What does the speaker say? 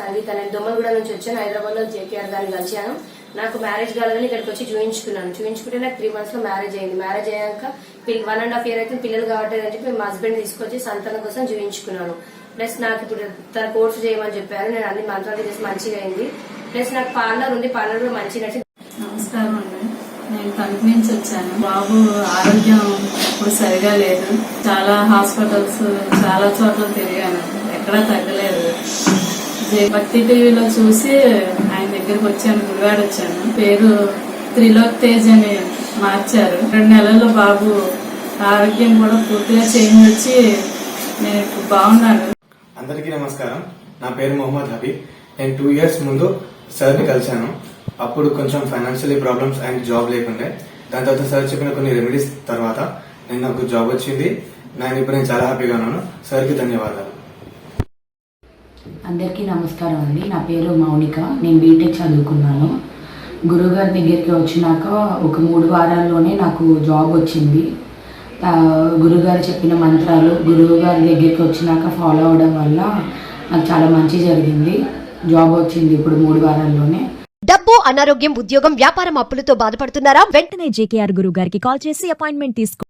సంగీత నేను దొమ్మగూడ నుంచి వచ్చాను. హైదరాబాద్లో జేకేఆర్ గారిని కలిశాను. నాకు మ్యారేజ్ కాలేదని ఇక్కడికి వచ్చి చూయించుకున్నాను. చూయించుకుంటే నాకు త్రీ మంత్స్లో మ్యారేజ్ అయింది. మ్యారేజ్ అయ్యాక వన్ అండ్ హాఫ్ ఇయర్ అయితే పిల్లలు కావట్లేదు అని చెప్పి మా హస్బెండ్ తీసుకొచ్చి సంతానం కోసం చూయించుకున్నాను. ప్లస్ నాకు ఇప్పుడు తన కోర్సు చేయమని చెప్పారు. నేను అన్ని మంత్రాలు చేసి మంచిగా అయింది. ప్లస్ నాకు పార్లర్ ఉంది. పార్లర్ కూడా మంచిగా నచ్చింది నమస్కారం అండి. నేను తణుకు నుంచి వచ్చాను. బాబు ఆరోగ్యం ఇప్పుడు సరిగా లేదు. చాలా హాస్పిటల్స్ చాలా చోట్ల తిరిగాను. ఎక్కడా తగ్గలేదు. భక్తి టీవీలో చూసి ఆయన దగ్గరికి వచ్చాను గుడివాడ వచ్చాను. పేరు త్రిలోక్ తేజ్ అని మార్చారు. రెండు నెలల్లో బాబు ఆరోగ్యం కూడా పూర్తిగా చేంజ్ వచ్చి నేను ఇప్పుడు బాగున్నాను. అందరికీ నమస్కారం. నా పేరు మొహమ్మద్ హబీబ్. నేను టూ ఇయర్స్ ముందు సార్ని కలిశాను. అప్పుడు కొంచెం ఫైనాన్షియల్ ప్రాబ్లమ్స్ అండ్ జాబ్ లేకుండే. దాని తర్వాత సార్ చెప్పిన కొన్ని రెమెడీస్ తర్వాత నేను నాకు జాబ్ వచ్చింది. నేను ఇప్పుడు నేను చాలా హ్యాపీగా ఉన్నాను. సార్కి ధన్యవాదాలు. అందరికీ నమస్కారం అండి. నా పేరు మౌనిక. నేను బీటెక్ చదువుకున్నాను. గురుగారి దగ్గరికి వచ్చినాక ఒక మూడు వారాల్లోనే నాకు జాబ్ వచ్చింది. గురుగారు చెప్పిన మంత్రాలు గురువు గారి దగ్గరికి వచ్చినాక ఫాలో అవడం వల్ల నాకు చాలా మంచి జరిగింది. జాబ్ వచ్చింది ఇప్పుడు మూడు వారాల్లోనే. డబ్బు అనారోగ్యం ఉద్యోగం వ్యాపారం అప్పులతో బాధపడుతున్నారా? వెంటనే జేకేఆర్ గురువు గారికి కాల్ చేసి అపాయింట్మెంట్ తీసుకో